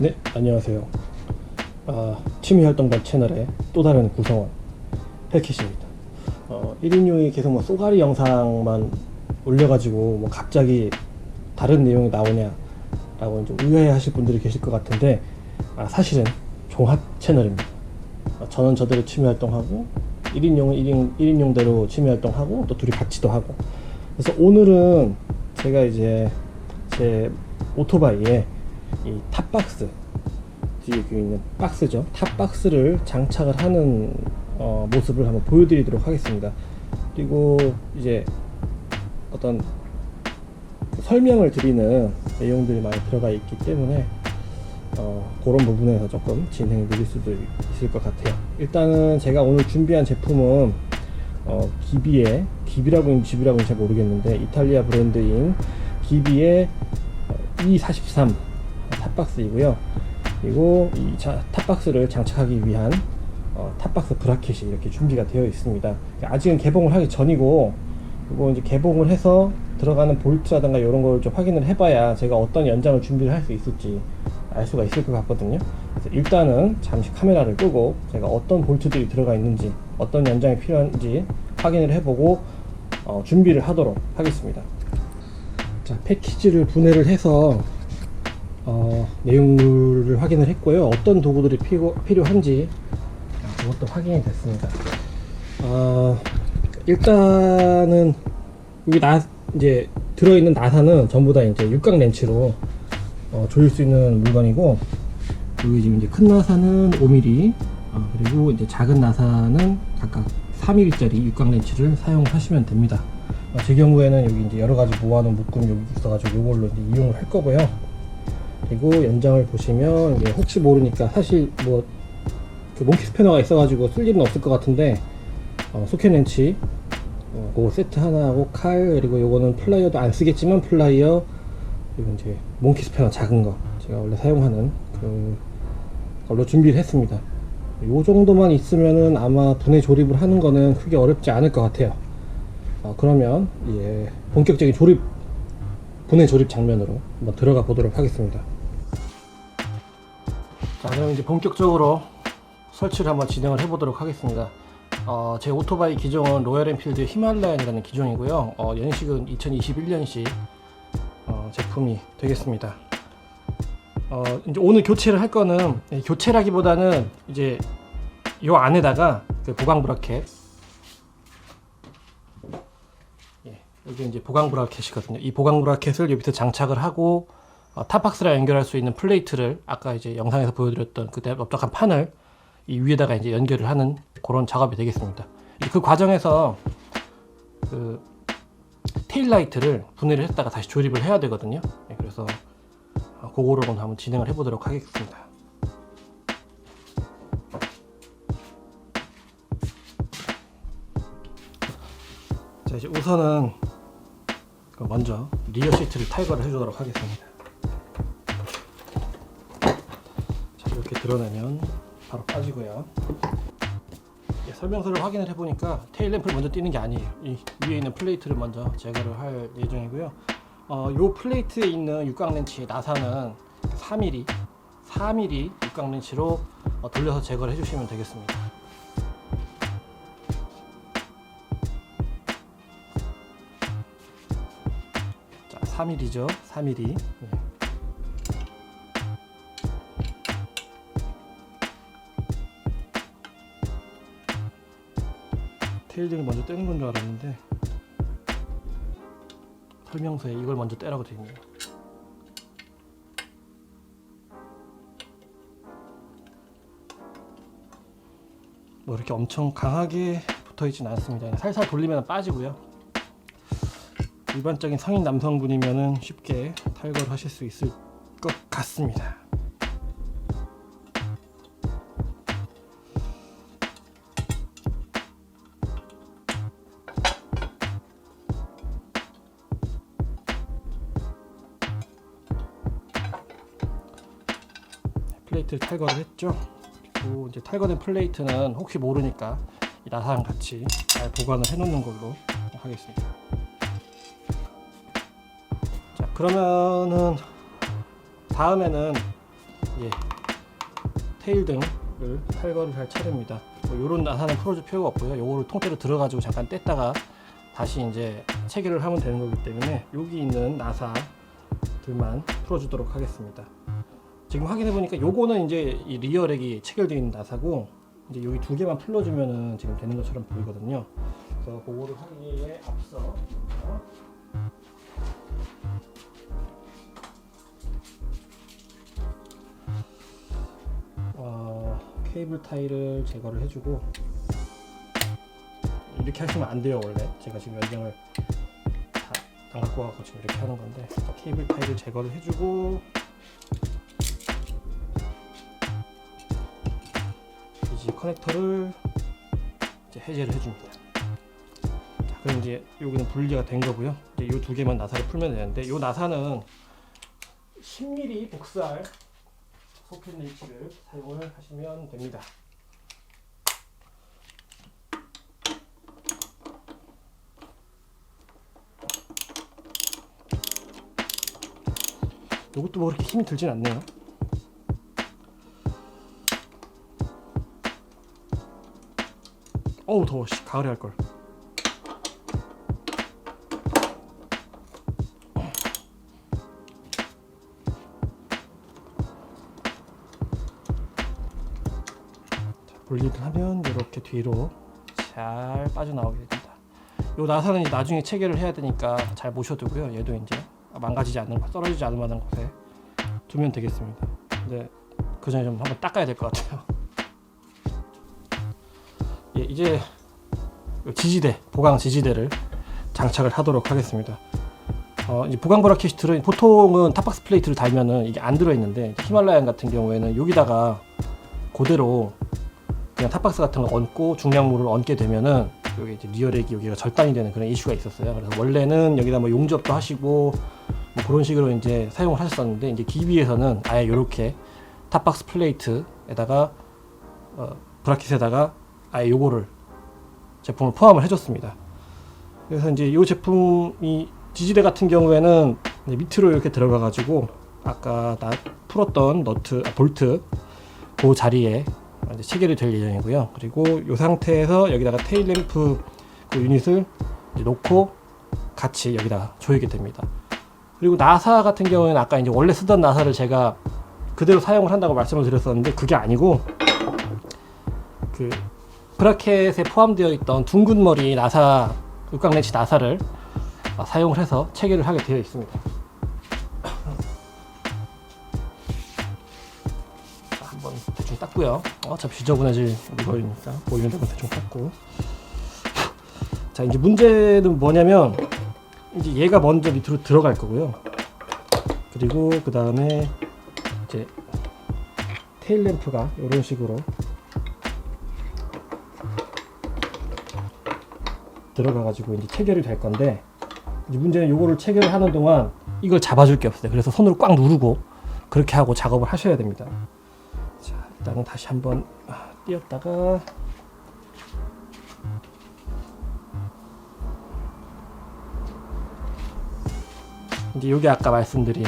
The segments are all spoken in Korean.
네, 안녕하세요. 아, 취미활동반 채널의 또 다른 구성원 헬킷입니다. 어, 1인용이 계속 뭐 쏘가리 영상만 올려가지고 뭐 갑자기 다른 내용이 나오냐 라고 좀 의아해 하실 분들이 계실 것 같은데 아, 사실은 종합 채널입니다. 어, 저는 저대로 취미활동하고 1인용은 1인, 1인용대로 취미활동하고 또 둘이 같이도 하고 그래서 오늘은 제가 이제 제 오토바이에 이 탑박스. 뒤에 그 있는 박스죠. 탑박스를 장착을 하는 어, 모습을 한번 보여드리도록 하겠습니다. 그리고 이제 어떤 설명을 드리는 내용들이 많이 들어가 있기 때문에 어, 그런 부분에서 조금 진행이 느릴 수도 있을 것 같아요. 일단은 제가 오늘 준비한 제품은 어, 기비의 기비라고 있는지 집이라고 있는지 잘 모르겠는데 이탈리아 브랜드인 기비의 어, E43 탑박스이고요. 그리고 이 자- 탑박스를 장착하기 위한 어, 탑박스 브라켓이 이렇게 준비가 되어 있습니다. 아직은 개봉을 하기 전이고 그리고 이제 개봉을 해서 들어가는 볼트라든가 이런 걸 좀 확인을 해봐야 제가 어떤 연장을 준비를 할 수 있을지 알 수가 있을 것 같거든요. 그래서 일단은 잠시 카메라를 끄고 제가 어떤 볼트들이 들어가 있는지 어떤 연장이 필요한지 확인을 해보고 어, 준비를 하도록 하겠습니다. 자 패키지를 분해를 해서 어, 내용물을 확인을 했고요. 어떤 도구들이 필요, 필요한지 그것도 확인이 됐습니다. 어, 일단은 여기 나 이제 들어있는 나사는 전부 다 이제 육각 렌치로 어, 조일 수 있는 물건이고 여기 지금 이제 큰 나사는 5mm 어, 그리고 이제 작은 나사는 각각 4mm짜리 육각 렌치를 사용하시면 됩니다. 어, 제 경우에는 여기 이제 여러 가지 모아놓은 묶음 여기 있어가지고 이걸로 이용을 할 거고요. 그리고 연장을 보시면 혹시 모르니까 사실 뭐 그 몽키 스패너가 있어가지고 쓸 일은 없을 것 같은데 어, 소켓 렌치 어, 그거 세트 하나하고 칼 그리고 요거는 플라이어도 안 쓰겠지만 플라이어 그리고 이제 몽키 스패너 작은 거 제가 원래 사용하는 그 걸로 준비를 했습니다. 요 정도만 있으면은 아마 분해 조립을 하는 거는 크게 어렵지 않을 것 같아요. 어, 그러면 예 본격적인 조립 분해 조립 장면으로 한번 들어가 보도록 하겠습니다. 자 그럼 이제 본격적으로 설치를 한번 진행을 해보도록 하겠습니다. 어, 제 오토바이 기종은 로얄 엔필드 히말라얀이라는 기종이고요. 어, 연식은 2021년식 어, 제품이 되겠습니다. 어, 이제 오늘 교체를 할 거는 예, 교체라기보다는 이제 요 안에다가 그 보강 브라켓 예, 여기 이제 보강 브라켓이거든요. 이 보강 브라켓을 여기 밑에 장착을 하고 어, 탑박스랑 연결할 수 있는 플레이트를 아까 이제 영상에서 보여드렸던 그때 넓적한 판을 이 위에다가 이제 연결을 하는 그런 작업이 되겠습니다. 그 과정에서 그 테일 라이트를 분해를 했다가 다시 조립을 해야 되거든요. 네, 그래서 어, 그거를 오늘 한번 진행을 해보도록 하겠습니다. 자 이제 우선은 그 먼저 리어 시트를 탈거를 해주도록 하겠습니다. 이렇게 드러내면 바로 빠지고요. 예, 설명서를 확인을 해보니까 테일 램프를 먼저 띄는 게 아니에요. 이 위에 있는 플레이트를 먼저 제거를 할 예정이고요. 어, 요 플레이트에 있는 육각 렌치의 나사는 4mm, 4mm 육각 렌치로 어, 돌려서 제거를 해주시면 되겠습니다. 자, 3mm죠. 3mm. 네. 테일링을 먼저 떼는 건 줄 알았는데 설명서에 이걸 먼저 떼라고 되어 있네요. 뭐 이렇게 엄청 강하게 붙어 있진 않습니다. 살살 돌리면 빠지고요. 일반적인 성인 남성분이면 쉽게 탈거를 하실 수 있을 것 같습니다. 플레이트를 탈거를 했죠. 그리고 이제 탈거된 플레이트는 혹시 모르니까 이 나사랑 같이 잘 보관을 해놓는 걸로 하겠습니다. 자 그러면은 다음에는 이제 테일 등을 탈거를 할 차례입니다. 뭐 요런 나사는 풀어줄 필요가 없고요. 요거를 통째로 들어가지고 잠깐 뗐다가 다시 이제 체결을 하면 되는 거기 때문에 여기 있는 나사들만 풀어주도록 하겠습니다. 지금 확인해 보니까 요거는 이제 이 리어렉이 체결되어 있는 나사고 이제 여기 두 개만 풀러주면은 지금 되는 것처럼 보이거든요. 그래서 그거를 하기에 앞서 어, 케이블 타일을 제거를 해주고 이렇게 하시면 안 돼요 원래 제가 지금 연장을 다안 갖고 와서 지금 이렇게 하는 건데 케이블 타일을 제거를 해주고 커넥터를 이제 해제를 해줍니다. 자, 그럼 이제 여기는 분리가 된 거고요. 이제 이 두 개만 나사를 풀면 되는데 이 나사는 10mm 복사할 소켓 렌치를 사용을 하시면 됩니다. 이것도 뭐 그렇게 힘이 들진 않네요. 어우 더워 씨 가을에 할 걸. 분리를 하면 이렇게 뒤로 잘 빠져나오게 됩니다. 요 나사는 나중에 체결을 해야 되니까 잘 모셔두고요. 얘도 이제 망가지지 않는 곳, 떨어지지 않을 만한 곳에 두면 되겠습니다. 근데 그 전에 좀 한번 닦아야 될 것 같아요. 예, 이제 요 지지대, 보강 지지대를 장착을 하도록 하겠습니다. 어, 이제 보강 브라켓이 들어 보통은 탑박스 플레이트를 달면은 이게 안 들어 있는데 히말라얀 같은 경우에는 여기다가 그대로 그냥 탑박스 같은 거 얹고 중량물을 얹게 되면은 여기 이제 리어렉이 여기가 절단이 되는 그런 이슈가 있었어요. 그래서 원래는 여기다 뭐 용접도 하시고 뭐 그런 식으로 이제 사용을 하셨었는데 이제 기비에서는 아예 이렇게 탑박스 플레이트에다가 어, 브라켓에다가 아예 요거를 제품을 포함을 해줬습니다. 그래서 이제 이 제품이 지지대 같은 경우에는 밑으로 이렇게 들어가 가지고 아까 나 풀었던 너트 아, 볼트 그 자리에 체결이 될 예정이고요. 그리고 이 상태에서 여기다가 테일 램프 그 유닛을 놓고 같이 여기다 조이게 됩니다. 그리고 나사 같은 경우에는 아까 이제 원래 쓰던 나사를 제가 그대로 사용을 한다고 말씀을 드렸었는데 그게 아니고 그 브라켓에 포함되어 있던 둥근 머리 나사 육각 렌치 나사를 아, 사용을 해서 체결을 하게 되어 있습니다. 자, 한번 대충 닦고요. 어차피 지저분해질 거니까 보이는 데만 대충 닦고. 자 이제 문제는 뭐냐면 이제 얘가 먼저 밑으로 들어갈 거고요. 그리고 그 다음에 이제 테일 램프가 이런 식으로 들어가 가지고 이제 체결이 될 건데 이제 문제는 요거를 체결을 하는 동안 이걸 잡아줄 게 없어요. 그래서 손으로 꽉 누르고 그렇게 하고 작업을 하셔야 됩니다. 자, 일단은 다시 한번 아, 띄었다가 이제 여기 아까 말씀드린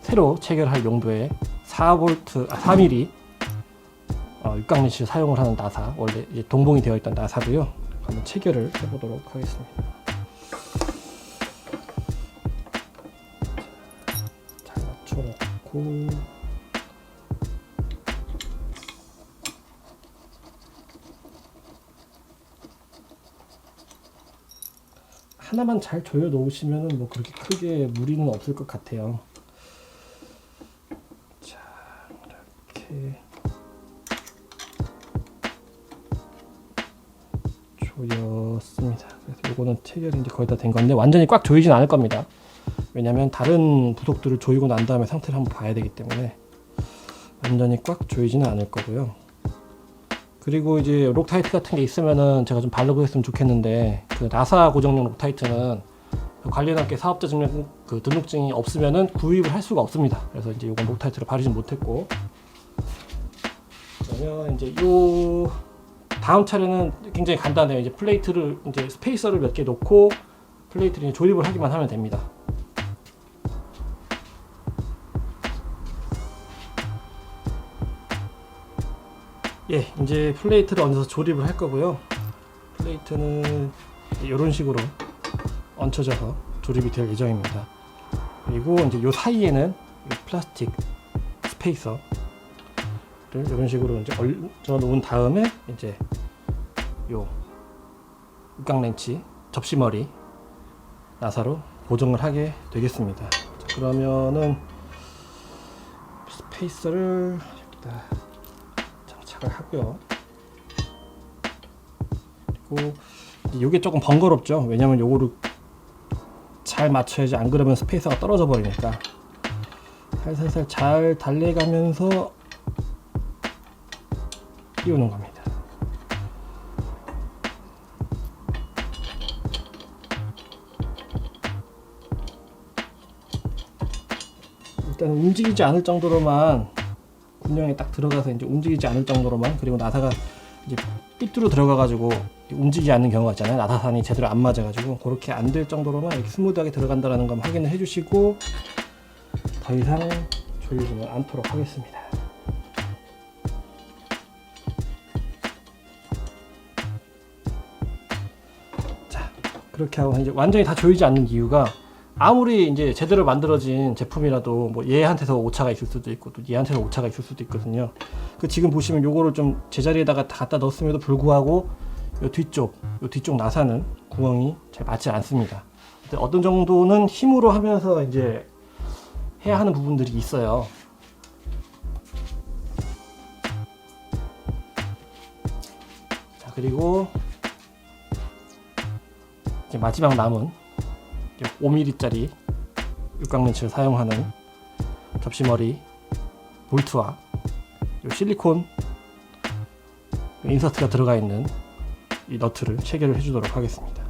새로 체결할 용도의 4V, 아, 4mm 어, 육각렌치 사용을 하는 나사 원래 동봉이 되어 있던 나사도요. 한번 체결을 해보도록 하겠습니다. 잘 맞춰놓고 하나만 잘 조여 놓으시면은 뭐 그렇게 크게 무리는 없을 것 같아요. 자 이렇게 조였습니다. 그래서 이거는 체결이 이제 거의 다 된 건데 완전히 꽉 조이진 않을 겁니다. 왜냐면 다른 부속들을 조이고 난 다음에 상태를 한번 봐야 되기 때문에 완전히 꽉 조이지는 않을 거고요. 그리고 이제 록타이트 같은 게 있으면은 제가 좀 바르고 했으면 좋겠는데 그 나사 고정용 록타이트는 관련학계 사업자 증명 그 등록증이 없으면은 구입을 할 수가 없습니다. 그래서 이제 이건 록타이트를 바르진 못했고 그러면 이제 요 다음 차례는 굉장히 간단해요. 이제 플레이트를 이제 스페이서를 몇 개 놓고 플레이트를 조립을 하기만 하면 됩니다. 예, 이제 플레이트를 얹어서 조립을 할 거고요. 플레이트는 이런 식으로 얹혀져서 조립이 될 예정입니다. 그리고 이제 요 사이에는 이 플라스틱 스페이서 를 이런 식으로 이제 얹어 놓은 다음에 이제 요 육각 렌치 접시머리 나사로 고정을 하게 되겠습니다. 자, 그러면은 스페이서를 여기다 장착을 하고요. 그리고 이게 조금 번거롭죠. 왜냐면 요거를 잘 맞춰야지 안 그러면 스페이서가 떨어져 버리니까 살살살 잘 달래가면서 끼우는 겁니다. 일단 움직이지 않을 정도로만 군형에 딱 들어가서 이제 움직이지 않을 정도로만 그리고 나사가 이제 삐뚤어 들어가가지고 움직이지 않는 경우가 있잖아요. 나사산이 제대로 안 맞아가지고 그렇게 안 될 정도로만 이렇게 스무드하게 들어간다라는 점 확인을 해주시고 더 이상 조이지는 않도록 하겠습니다. 그렇게 하고 이제 완전히 다 조이지 않는 이유가 아무리 이제 제대로 만들어진 제품이라도 뭐 얘한테서 오차가 있을 수도 있고 또 얘한테서 오차가 있을 수도 있거든요. 그 지금 보시면 요거를 좀 제자리에다가 다 갖다 넣었음에도 불구하고 요 뒤쪽 요 뒤쪽 나사는 구멍이 잘 맞지 않습니다. 어떤 정도는 힘으로 하면서 이제 해야 하는 부분들이 있어요. 자 그리고 이제 마지막 남은 5mm짜리 육각렌치를 사용하는 접시머리 볼트와 요 실리콘 인서트가 들어가 있는 이 너트를 체결을 해주도록 하겠습니다.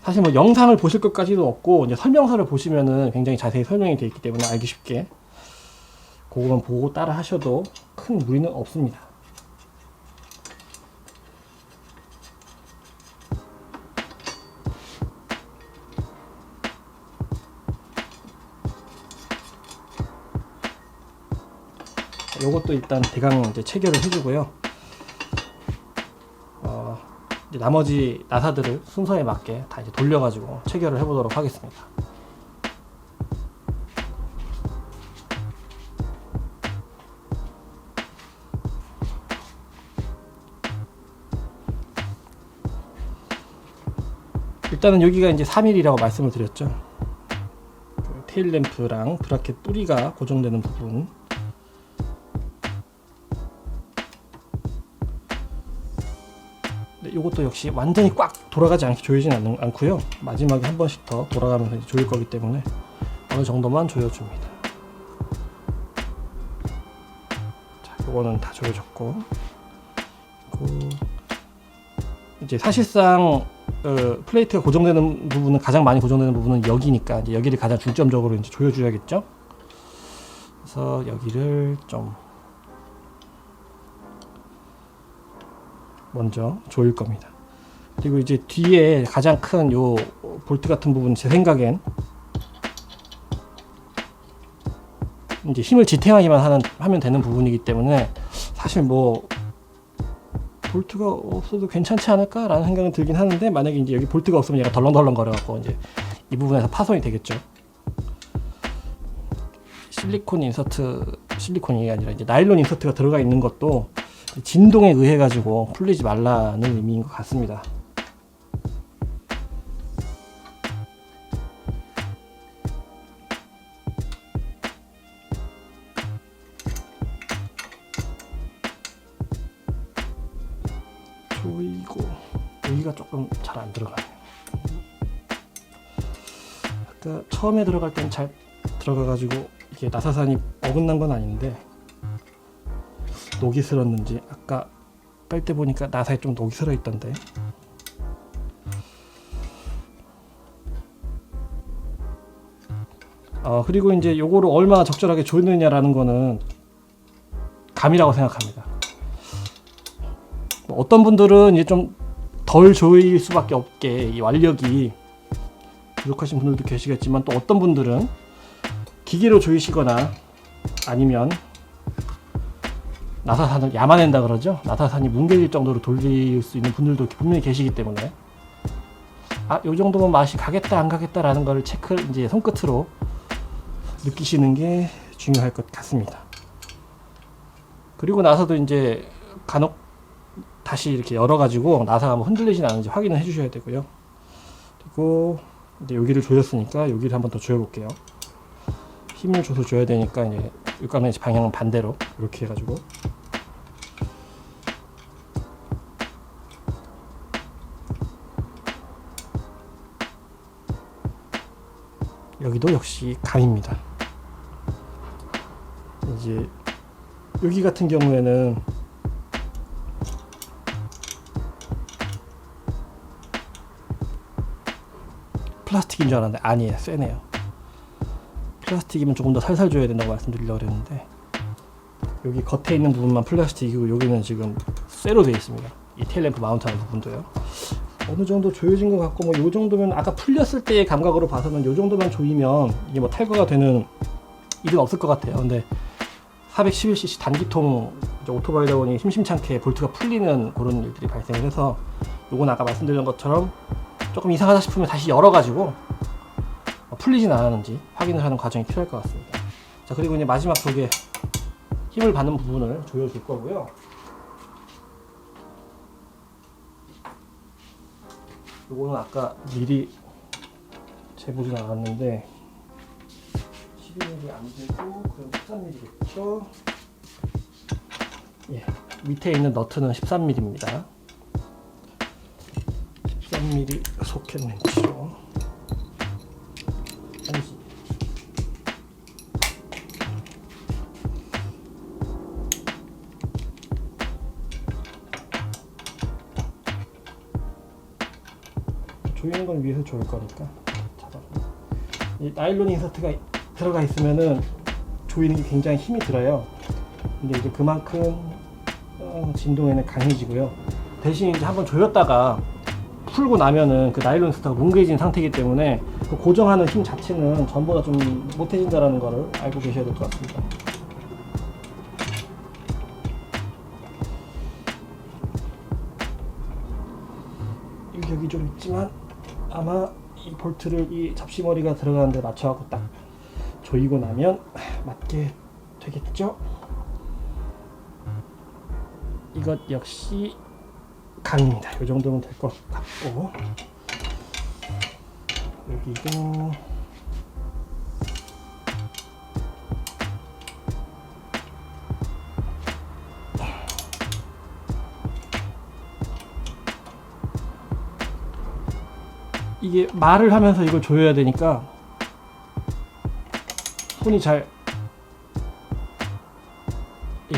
사실 뭐 영상을 보실 것까지도 없고 이제 설명서를 보시면은 굉장히 자세히 설명이 되어 있기 때문에 알기 쉽게 그거만 보고 따라 하셔도 큰 무리는 없습니다. 요것도 일단 대강 이제 체결을 해주고요. 어, 이제 나머지 나사들을 순서에 맞게 다 이제 돌려가지고 체결을 해보도록 하겠습니다. 일단은 여기가 이제 3mm라고 말씀을 드렸죠. 그 테일 램프랑 브라켓 뿌리가 고정되는 부분 이것도 역시 완전히 꽉 돌아가지 않게 조이진 않, 않고요. 마지막에 한 번씩 더 돌아가면서 조일 거기 때문에 어느 정도만 조여줍니다. 자, 이거는 다 조여졌고, 이제 사실상 어, 플레이트가 고정되는 부분은 가장 많이 고정되는 부분은 여기니까 이제 여기를 가장 중점적으로 이제 조여줘야겠죠. 그래서 여기를 좀 먼저 조일 겁니다. 그리고 이제 뒤에 가장 큰 요 볼트 같은 부분 제 생각엔 이제 힘을 지탱하기만 하는 하면 되는 부분이기 때문에 사실 뭐 볼트가 없어도 괜찮지 않을까라는 생각은 들긴 하는데 만약에 이제 여기 볼트가 없으면 얘가 덜렁덜렁 거려갖고 이제 이 부분에서 파손이 되겠죠. 실리콘 인서트 실리콘이 아니라 이제 나일론 인서트가 들어가 있는 것도 진동에 의해 가지고 풀리지 말라는 의미인 것 같습니다. 조이고 여기가 조금 잘 안 들어가네요. 아까 처음에 들어갈 땐 잘 들어가가지고 이게 나사산이 어긋난 건 아닌데 녹이 슬었는지 아까 뺄때 보니까 나사에 좀 녹이 슬어 있던데. 어 그리고 이제 요거를 얼마나 적절하게 조이느냐라는 거는 감이라고 생각합니다. 뭐 어떤 분들은 이제 좀 덜 조일 수밖에 없게 이 완력이 부족하신 분들도 계시겠지만 또 어떤 분들은 기계로 조이시거나 아니면 나사산을 야만낸다 그러죠. 나사산이 뭉개질 정도로 돌릴 수 있는 분들도 분명히 계시기 때문에 아, 요 정도면 맛이 가겠다 안 가겠다라는 걸 체크 이제 손끝으로 느끼시는 게 중요할 것 같습니다. 그리고 나서도 이제 간혹 다시 이렇게 열어가지고 나사가 뭐 흔들리진 않은지 확인을 해주셔야 되고요. 그리고 이제 여기를 조였으니까 여기를 한번 더 조여볼게요. 힘을 줘서 줘야 되니까 이제 육각렌 방향은 반대로 이렇게 해가지고. 여기도 역시 감입니다. 이제 여기 같은 경우에는 플라스틱인 줄 알았는데 아니에요. 쇠네요 플라스틱이면 조금 더 살살 줘야 된다고 말씀드리려고 그랬는데 여기 겉에 있는 부분만 플라스틱이고 여기는 지금 쇠로 되어 있습니다. 이 테일램프 마운트하는 부분도요. 어느 정도 조여진 것 같고 뭐요 정도면 아까 풀렸을 때의 감각으로 봐서는 요 정도만 조이면 이게 뭐 탈거가 되는 일은 없을 것 같아요. 근데 411cc 단기통 오토바이다 보니 심심찮게 볼트가 풀리는 그런 일들이 발생을 해서 요건 아까 말씀드린 것처럼 조금 이상하다 싶으면 다시 열어가지고 어, 풀리진 않았는지 확인을 하는 과정이 필요할 것 같습니다. 자 그리고 이제 마지막 쪽에 힘을 받는 부분을 조여줄 거고요. 요거는 아까 미리 재보진 않았는데 12mm 안 되고 그럼 13mm겠죠? 예, 밑에 있는 너트는 13mm입니다. 13mm 소켓 렌치로 위에서 조일 거니까 잡아. 이 나일론 인서트가 들어가 있으면은 조이는 게 굉장히 힘이 들어요. 근데 이제 그만큼 어, 진동에는 강해지고요. 대신 이제 한번 조였다가 풀고 나면은 그 나일론 스타가 뭉개진 상태이기 때문에 그 고정하는 힘 자체는 전보다 좀 못해진다라는 거를 알고 계셔야 될 것 같습니다. 여기 좀 있지만 아마 이 볼트를 이 잡시머리가 들어가는 데 맞춰갖고 딱 조이고 나면 맞게 되겠죠? 이것 역시 강입니다. 이 정도면 될 것 같고 여기도 이게 말을 하면서 이걸 조여야 되니까 손이 잘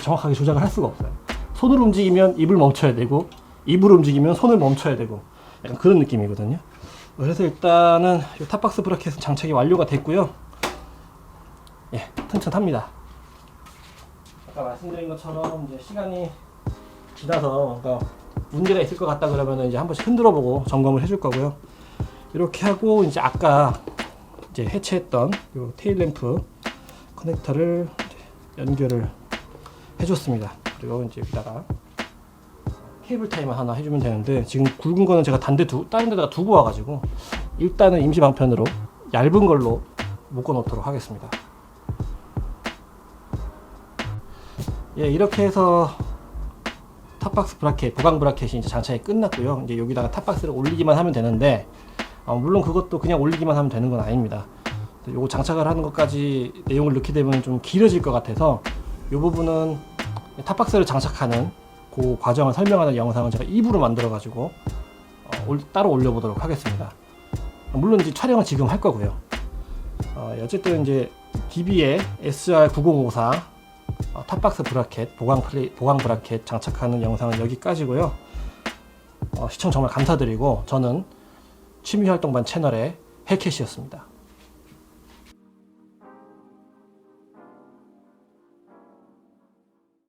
정확하게 조작을 할 수가 없어요. 손을 움직이면 입을 멈춰야 되고 입을 움직이면 손을 멈춰야 되고 약간 그런 느낌이거든요. 그래서 일단은 이 탑박스 브라켓은 장착이 완료가 됐고요. 예, 튼튼합니다. 아까 말씀드린 것처럼 이제 시간이 지나서 뭔가 문제가 있을 것 같다 그러면 이제 한 번씩 흔들어 보고 점검을 해줄 거고요. 이렇게 하고 이제 아까 이제 해체했던 이 테일 램프 커넥터를 연결을 해줬습니다. 그리고 이제 여기다가 케이블 타이머 하나 해주면 되는데 지금 굵은 거는 제가 단데 두, 다른 데다가 두고 와가지고 일단은 임시 방편으로 얇은 걸로 묶어 놓도록 하겠습니다. 예, 이렇게 해서 탑박스 브라켓, 보강 브라켓이 이제 장착이 끝났고요. 이제 여기다가 탑박스를 올리기만 하면 되는데 어, 물론 그것도 그냥 올리기만 하면 되는 건 아닙니다. 요거 장착을 하는 것까지 내용을 넣게 되면 좀 길어질 것 같아서 이 부분은 탑박스를 장착하는 그 과정을 설명하는 영상을 제가 2부로 만들어 가지고 어, 올- 따로 올려보도록 하겠습니다. 어, 물론 이제 촬영은 지금 할 거고요. 어, 어쨌든 이제 DB의 SR9054 어, 탑박스 브라켓 보강 플레이 보강 브라켓 장착하는 영상은 여기까지고요. 어, 시청 정말 감사드리고 저는 취미활동반 채널의 헬캣이었습니다.